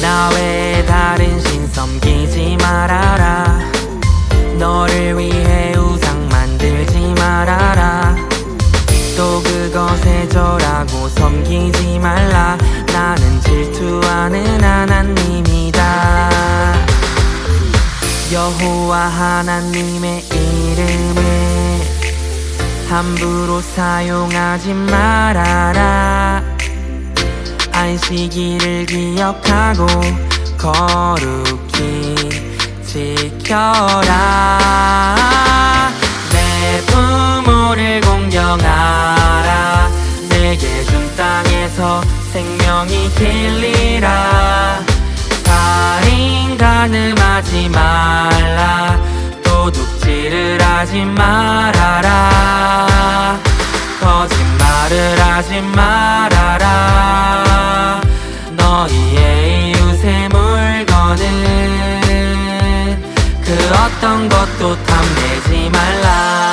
나 외에 다른 신 섬기지 말아라. 너를 위해 우상 만들지 말아라. 또 그것에 절하고 섬기지 말라. 나는 질투하는 하나님이다. 여호와 하나님의 이름을 함부로 사용하지 말아라. 안식일을 기억하고 거룩히 지켜라. 내 부모를 공경하라. 내게 준 땅에서 생명이 길리라. 살인 가늠하지 말라. 도둑질을 하지 말아라. 거짓말을 하지 말아라 어떤 것도 탐내지 말라.